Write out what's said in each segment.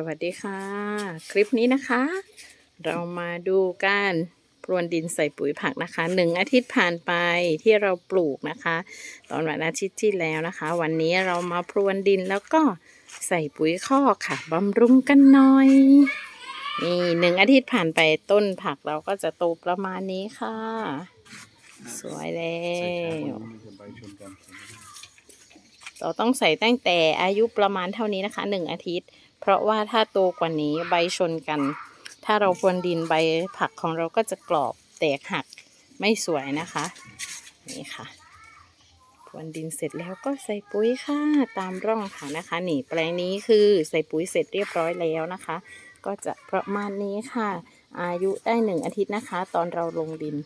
สวัสดีค่ะ คลิปนี้นะคะ เรามาดูการพรวนดินใส่ปุ๋ยผักนะคะหนึ่งอาทิตย์ผ่านไปที่เราปลูกนะคะ ตอนวันอาทิตย์ที่แล้วนะคะ วันนี้เรามาพรวนดินแล้วก็ใส่ปุ๋ยคอกค่ะบำรุงกันหน่อยนี่หนึ่งอาทิตย์ผ่านไปต้นผักเราก็จะโตประมาณนี้ค่ะ สวยแล้ว ว่านี้มันจะใบชนกัน เราต้องใส่ตั้งแต่อายุประมาณเท่านี้นะคะหนึ่งอาทิตย์ เพราะว่าถ้าโตกว่านี้ใบชนกัน ถ้าเราพรวนดินใบผักของเราก็จะกรอบแตกหักไม่สวยนะคะ นี่ค่ะพรวนดินเสร็จแล้วก็ใส่ปุ๋ยค่ะตามร่องค่ะนะคะ นี่แปลงนี้คือใส่ปุ๋ยเสร็จเรียบร้อยแล้วนะคะ ก็จะประมาณนี้ค่ะ อายุได้หนึ่งอาทิตย์นะคะ ตอนเราลงดิน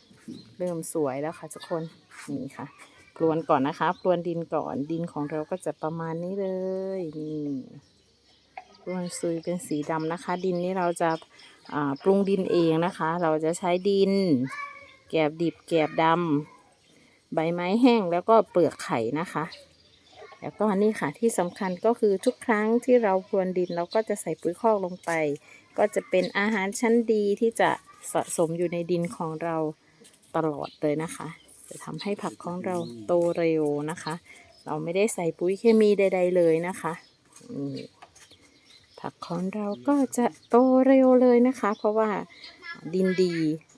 เริ่มสวยแล้วค่ะทุกคนนี่ค่ะ พรวนก่อนนะคะพรวนดินก่อนดินของเราก็จะประมาณนี้เลยนี่พรวนซุยเป็นสีดำนะคะ ดินนี้เราจะาปรุงดินเองนะคะ เราจะใช้ดิน แกบดิบแกบดำใบไม้แห้งแล้วก็เปลือกไข่นะคะแล้วก็นี่ค่ะที่สำคัญก็คือทุกครั้งที่เราพรวนดินเราก็จะใส่ปุ๋ยคอกลงไป ก็จะเป็นอาหารชั้นดีที่จะสะสมอยู่ในดินของเราตลอดเลยนะคะ จะทำให้ผักของเราโตเร็วนะคะ เราไม่ได้ใส่ปุ๋ยเคมีใด ๆ เลยนะคะผักของเราก็จะโตเร็วเลยนะคะ เพราะว่าดินดี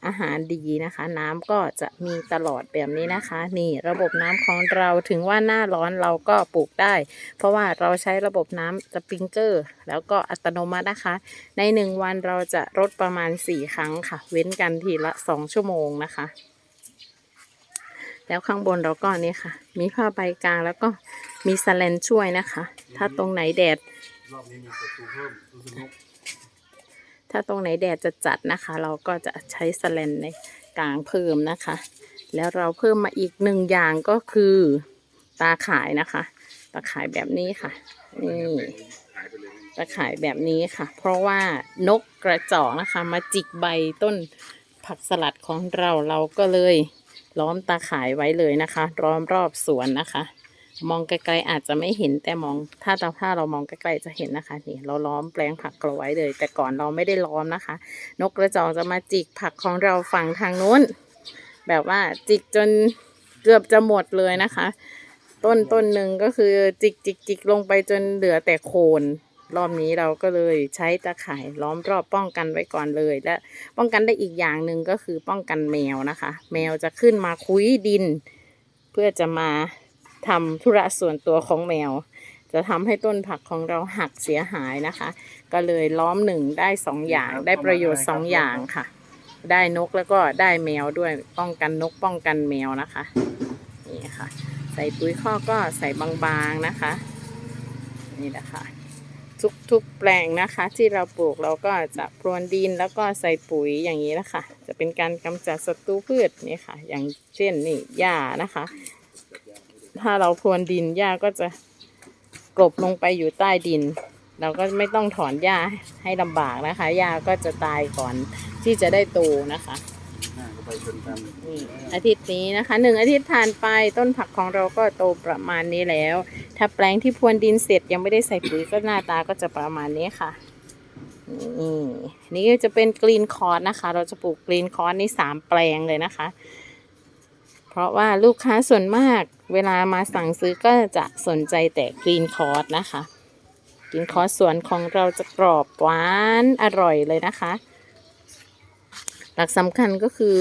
อาหารดีนะคะ น้ำก็จะมีตลอดแบบนี้นะคะ นี่ระบบน้ำของเราถึงว่าหน้าร้อนเราก็ปลูกได้ เพราะว่าเราใช้ระบบน้ำสปริงเกอร์ แล้วก็อัตโนมัตินะคะ ในหนึ่งวันเราจะรดประมาณสี่ครั้งค่ะ เว้นกันทีละสองชั่วโมงนะคะ แล้วข้างบนเราก็นี่ค่ะ มีผ้าใบกลางแล้วก็มีสแลนช่วยนะคะ ถ้าตรงไหนแดดถ้าตรงไหนแดดจะจัดนะคะ เราก็จะใช้สแลนในกลางเพิ่มนะคะ แล้วเราเพิ่มมาอีกหนึ่งอย่างก็คือตาข่ายนะคะ ตาข่ายแบบนี้ค่ะนี่ตาข่ายแบบนี้ค่ะ เพราะว่านกกระจอกนะคะ มาจิกใบต้นผักสลัดของเราเราก็เลย ล้อมตาข่ายไว้เลยนะคะล้อมรอบสวนนะคะ มองไกลๆอาจจะไม่เห็นแต่มองถ้าเราถ้าเรามองไกลๆจะเห็นนะคะนี่เราล้อมแปลงผักเราไว้เลย แต่ก่อนเราไม่ได้ล้อมนะคะ นกกระจอกจะมาจิกผักของเราฝั่งทางนู้น แบบว่าจิกจนเกือบจะหมดเลยนะคะ ต้นต้นหนึ่งก็คือจิกจิกจิกลงไปจนเหลือแต่โคน รอบนี้เราก็เลยใช้ตะข่ายล้อมรอบป้องกันไว้ก่อนเลย และป้องกันได้อีกอย่างหนึ่งก็คือป้องกันแมวนะคะ แมวจะขึ้นมาคุยดิน เพื่อจะมาทำธุระส่วนตัวของแมว จะทำให้ต้นผักของเราหักเสียหายนะคะ ก็เลยล้อมหนึ่งได้สองอย่างได้ประโยชน์สองอย่างค่ะ ได้นกแล้วก็ได้แมวด้วยป้องกันนกป้องกันแมวนะคะนี่ค่ะ ใส่ปุ๋ยข้อกก็ใส่บางๆนะคะ นี่แหละค่ะ ทุกๆแปลงนะคะ ที่เราปลูกเราก็จะพรวนดินแล้วก็ใส่ปุ๋ยอย่างนี้นะคะ จะเป็นการกำจัดศัตรูพืชนี่ค่ะ อย่างเช่นนี่หญ้านะคะ ถ้าเราพรวนดินหญ้าก็จะกลบลงไปอยู่ใต้ดิน เราก็ไม่ต้องถอนหญ้าให้ลำบากนะคะหญ้าก็จะตายก่อนที่จะได้โตนะคะ หน้าก็ใบชนกันนี่อาทิตย์นี้นะคะหนึ่งอาทิตย์ผ่านไปต้นผักของเราก็โตประมาณนี้แล้ว ถ้าแปลงที่พรวนดินเสร็จยังไม่ได้ใส่ปุ๋ยก็หน้าตาก็จะประมาณนี้ค่ะนี่นี่จะเป็นกรีนคอร์สนะคะ เราจะปลูกกรีนคอร์สนี่สามแปลงเลยนะคะ เพราะว่าลูกค้าส่วนมากเวลามาสั่งซื้อก็จะสนใจแต่กรีนคอร์สนะคะกรีนคอร์สสวนของเราจะกรอบหวานอร่อยเลยนะคะ หลักสำคัญก็คือ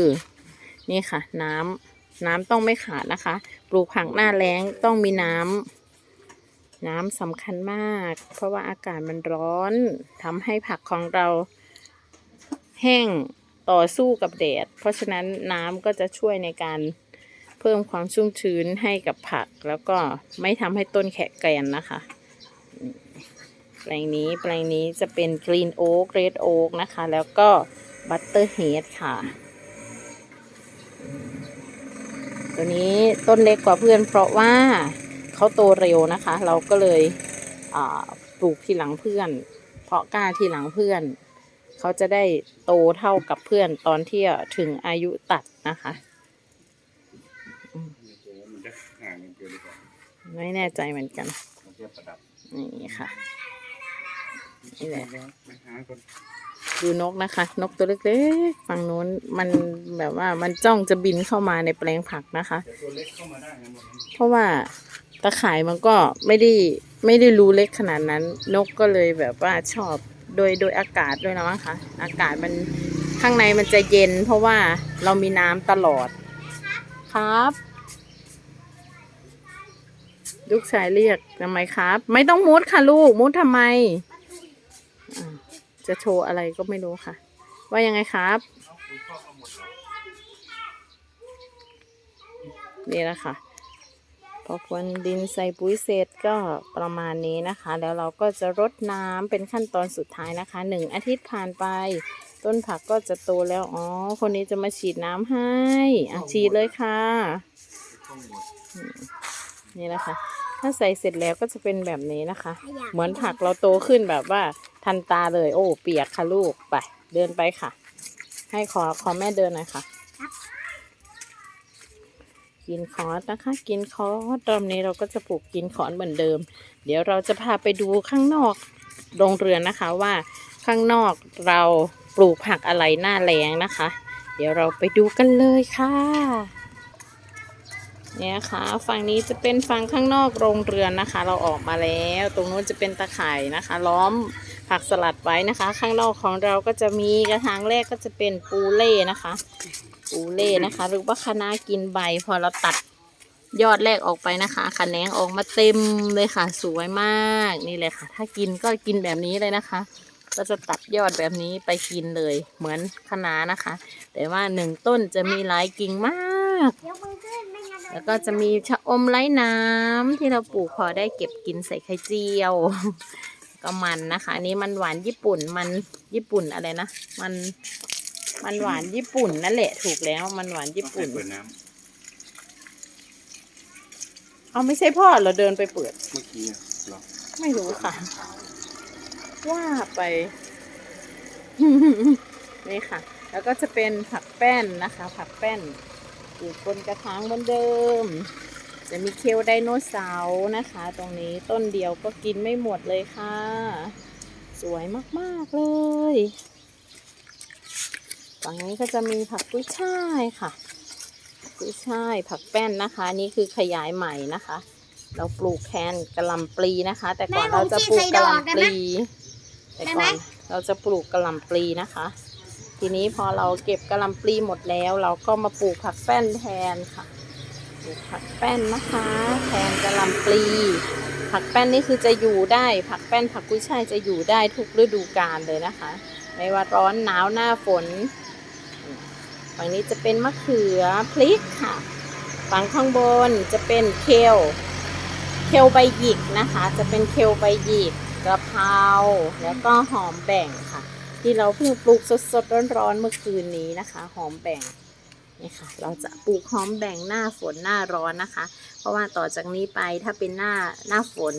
นี่ค่ะ น้ำน้ำต้องไม่ขาดนะคะ ปลูกผักหน้าแล้งต้องมีน้ำน้ำสำคัญมาก เพราะว่าอากาศมันร้อนทำให้ผักของเราแห้งต่อสู้กับแดด เพราะฉะนั้นน้ำก็จะช่วยในการเพิ่มความชุ่มชื้นให้กับผัก แล้วก็ไม่ทำให้ต้นแขกแกรนนะคะ แปลงนี้แปลงนี้จะเป็นกรีนโอ๊กเรดโอ๊กนะคะ แล้วก็ บัตเตอร์เฮดค่ะ ตัวนี้ต้นเล็กกว่าเพื่อน เพราะว่าเขาโตเร็วนะคะ เราก็เลยปลูกทีหลังเพื่อน เพราะกล้าทีหลังเพื่อน เขาจะได้โตเท่ากับเพื่อนตอนที่ถึงอายุตัดนะคะ ไม่แน่ใจเหมือนกัน นี่ค่ะ นี่แหละ ดูนกนะคะ นกตัวเล็กๆฝั่งนู้นมันแบบว่ามันจ้องจะบินเข้ามาในแปลงผักนะคะ เดี๋ยวตัวเล็กเข้ามาได้นะหมดเพราะว่าตะข่ายมันก็ไม่ได้ไม่ได้รู้เล็กขนาดนั้น นกก็เลยแบบว่าชอบโดยโดยอากาศด้วยนะมั้งคะอากาศมันข้างในมันจะเย็น เพราะว่าเรามีน้ำตลอดครับลูกชายเรียกทำไมครับ ไม่ต้องมุดค่ะลูกมุดทำไม จะโชว์อะไรก็ไม่รู้ค่ะ ว่ายังไงครับนี่แหละค่ะพอพรวนดินใส่ปุ๋ยเสร็จก็ประมาณนี้นะคะ แล้วเราก็จะรดน้ำเป็นขั้นตอนสุดท้ายนะคะหนึ่งอาทิตย์ผ่านไป ต้นผักก็จะโตแล้วอ๋อคนนี้จะมาฉีดน้ำให้อะฉีดเลยค่ะ นี่แหละค่ะถ้าใส่เสร็จแล้วก็จะเป็นแบบนี้นะคะ เหมือนผักเราโตขึ้นแบบว่า ทันตาเลย โอ้เปียกค่ะลูกไป เดินไปค่ะ ให้ขอขอแม่เดินหน่อยค่ะ กินคอสนะคะ กินคอสรอบนี้เราก็จะปลูกกินคอสเหมือนเดิม เดี๋ยวเราจะพาไปดูข้างนอกโรงเรือนนะคะว่าข้างนอกเราปลูกผักอะไรหน้าแรงนะคะ เดี๋ยวเราไปดูกันเลยค่ะ เนี่ยค่ะ ฝั่งนี้จะเป็นฝั่งข้างนอกโรงเรือนนะคะ เราออกมาแล้ว ตรงนู้นจะเป็นตะข่ายนะคะ ล้อม ผักสลัดไว้นะคะ ข้างนอกของเราก็จะมีกระถางแรกก็จะเป็นปูเล่นะคะ ปูเล่นะคะ หรือว่าคะน้ากินใบ พอเราตัดยอดแรกออกไปนะคะคะแนงออกมาเต็มเลยค่ะ สวยมากนี่เลยค่ะ ถ้ากินก็กินแบบนี้เลยนะคะ ก็จะตัดยอดแบบนี้ไปกินเลย เหมือนคะน้านะคะ แต่ว่าหนึ่งต้นจะมีหลายกิ่งมากแล้วก็จะมีชะอมไร้น้ำที่เราปลูกพอได้เก็บกินใส่ไข่เจียว ก็มันนะคะ อันนี้มันหวานญี่ปุ่น มันญี่ปุ่นอะไรนะ มัน มันหวานญี่ปุ่นนั่นแหละถูกแล้ว มันหวานญี่ปุ่นต้องให้เปิดน้เอาไม่ใช่พ่อเราเดินไปเปิดำเมื่อกี้อะเหรอไม่รู้ค่ะว่าไป นี่ค่ะ แล้วก็จะเป็นผักแป้นนะคะ ผักแป้นปลูกบนกระถางเหมือนเดิม จะมีเคลไดโนเสาร์นะคะ ตรงนี้ต้นเดียวก็กินไม่หมดเลยค่ะ สวยมากๆเลยฝั่งนี้ก็จะมีผักกุ้ยช่ายค่ะกุ้ยช่ายผักแป้นนะคะอันนี่คือขยายใหม่นะคะ เราปลูกแทนกะหล่ำปลีนะคะ แต่ก่อนเราจะปลูกกะหล่ำปลีแต่ก่อนเราจะปลูกกะหล่ำปลีนะคะ ทีนี้พอเราเก็บกะหล่ำปลีหมดแล้ว เราก็มาปลูกผักแป้นแทนค่ะปลูก ผักแป้นนะคะแทนกะหล่ำปลี ผักแป้นนี่คือจะอยู่ได้ ผักแป้นผักกุ้ยช่ายจะอยู่ได้ทุกฤดูกาลเลยนะคะ ไม่ว่าร้อนหนาวหน้าฝนฝั่งนี้จะเป็นมะเขือพริกค่ะฝั่งข้างบนจะเป็นเคลเคลใบหยิกนะคะ จะเป็นเคลใบหยิกกระเพราแล้วก็หอมแบ่งค่ะ ที่เราเพิ่งปลูกสดๆร้อนๆเมื่อคืนนี้นะคะ หอมแบ่ง นี่ค่ะ เราจะปลูกหอมแบ่งหน้าฝนหน้าร้อนนะคะ เพราะว่าต่อจากนี้ไปถ้าเป็นหน้าหน้าฝน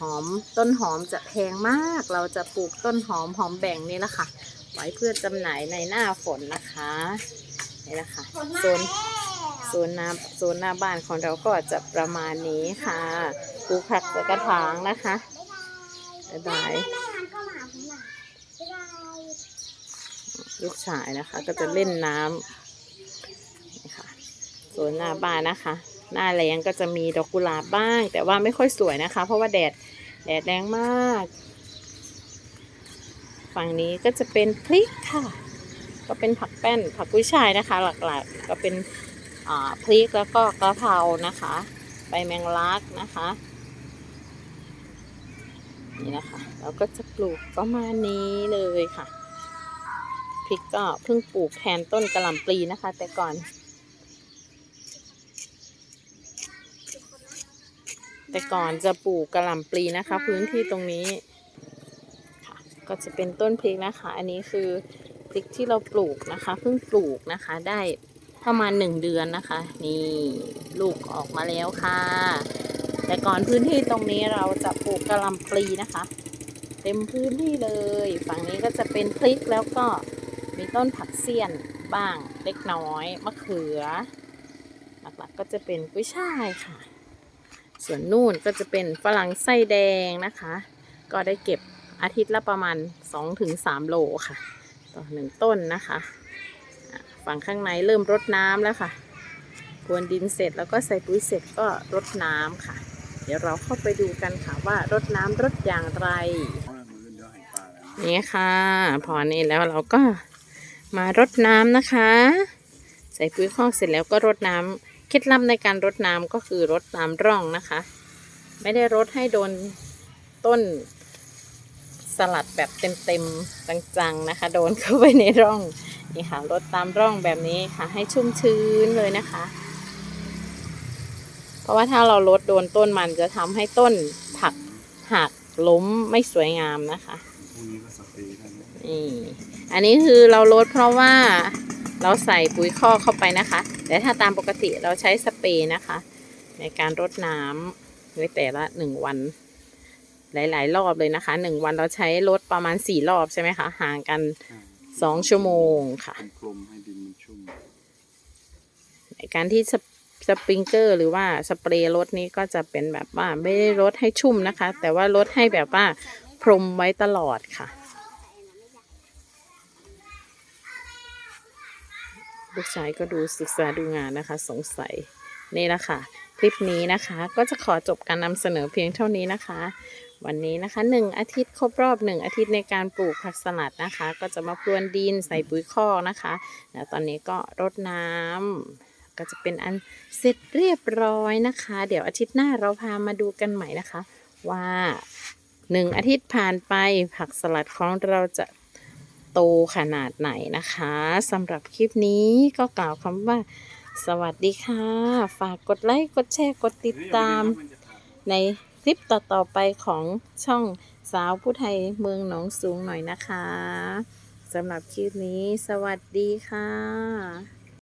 หอมต้นหอมจะแพงมาก เราจะปลูกต้นหอมหอมแบ่งนี่แหละค่ะ ไว้เพื่อจำหน่ายในหน้าฝนนะคะนี่แหละค่ะโซนโซนหน้าโซนหน้าบ้านของเราก็จะประมาณนี้ค่ะปลูกผักใส่กระถางนะคะบ๊ายบายลูกชายนะคะ ก็จะเล่นน้ำ โซนหน้าบ้านนะคะ หน้าแรงก็จะมีดอกกุหลาบบ้าง แต่ว่าไม่ค่อยสวยนะคะ เพราะว่าแดดแดดแรงมาก ฝั่งนี้ก็จะเป็นพริกค่ะ ก็เป็นผักแป้นผักกุ้ยช่ายนะคะ หลักๆก็เป็นพริกแล้วก็กระเพรานะคะ ใบแมงลักนะคะนี่นะคะเราก็จะปลูกประมาณนี้เลยค่ะพริกก็เพิ่งปลูกแทนต้นกระหล่ำปลีนะคะ แต่ก่อน แต่ก่อนจะปลูกกระหล่ำปลีนะคะ พื้นที่ตรงนี้ค่ะก็จะเป็นต้นพริกนะคะ อันนี้คือพริกที่เราปลูกนะคะเพิ่งปลูกนะคะได้ประมาณหนึ่งเดือนนะคะ นี่ลูกออกมาแล้วค่ะ แต่ก่อนพื้นที่ตรงนี้เราจะปลูกกระหล่ำปลีนะคะ เต็มพื้นที่เลย ฝั่งนี้ก็จะเป็นพริกแล้วก็มีต้นผักเสี้ยนบ้างเล็กน้อยมะเขือ หลักๆก็จะเป็นกุ้ยช่ายค่ะ ส่วนนู่นก็จะเป็นฝรั่งไส้แดงนะคะ ก็ได้เก็บอาทิตย์ละประมาณ 2-3 โลค่ะ ต่อหนึ่งต้นนะคะ ฝั่งข้างในเริ่มรดน้ำแล้วค่ะพวนดินเสร็จแล้วก็ใส่ปุ๋ยเสร็จก็รดน้ำค่ะ เดี๋ยวเราเข้าไปดูกันค่ะว่ารดน้ำรดอย่างไร นี่ค่ะ พอนี่แล้วเราก็มารดน้ำนะคะ ใส่ปุ๋ยคอกเสร็จแล้วก็รดน้ำ ล็ดลับในการรดน้ำก็คือรดตามร่องนะคะ ไม่ได้รดให้โดนต้นสลัดแบบเต็มๆจังๆนะคะ โดนเข้าไปในร่องนี่ค่ะรดตามร่องแบบนี้ค่ะ ให้ชุ่มชื้นเลยนะคะ เพราะว่าถ้าเราลดโดนต้นมันจะทำให้ต้นผักหักล้มไม่สวยงามนะคะพรุ่งนี้ก็สเปรย์ได้ไหมนี่อันนี้คือเราลดเพราะว่า เราใส่ปุ๋ยคอกเข้าไปนะคะ แต่ถ้าตามปกติเราใช้สเปรย์นะคะ ในการรดน้ำในแต่ละหนึ่งวัน หลาย ๆ รอบเลยนะคะหนึ่งวันเราใช้รดประมาณสี่รอบใช่ไหมคะห่างกันอ่าสองชั่วโมงค่ะเป็นกลมให้ดินมันชุ่มในการที่สปสปริงเกอร์หรือว่าสเปรย์รดนี้ก็จะเป็นแบบว่าไม่ได้รดให้ชุ่มนะคะ แต่ว่าลดให้แบบว่าพรมไว้ตลอดค่ะ ลูกชายก็ดูศึกษาดูงานนะคะ สงสัยนี่แหละค่ะ คลิปนี้นะคะก็จะขอจบการนำเสนอเพียงเท่านี้นะคะ วันนี้นะคะหนึ่งอาทิตย์ครบรอบหนึ่งอาทิตย์ในการปลูกผักสลัดนะคะ ก็จะมาพรวนดินใส่ปุ๋ยคอกนะคะแล้วตอนนี้ก็รดน้ำก็จะเป็นอันเสร็จเรียบร้อยนะคะ เดี๋ยวอาทิตย์หน้าเราพามาดูกันใหม่นะคะ ว่าหนึ่งอาทิตย์ผ่านไปผักสลัดของเราจะ โตขนาดไหนนะคะสำหรับคลิปนี้ก็กล่าวคำว่า สวัสดีค่ะ ฝากกดไลค์กดแชร์กดติดตาม ในคลิปต่อๆไปของช่องสาวผู้ไทยเมืองหนองสูงหน่อยนะคะสำหรับคลิปนี้ สวัสดีค่ะ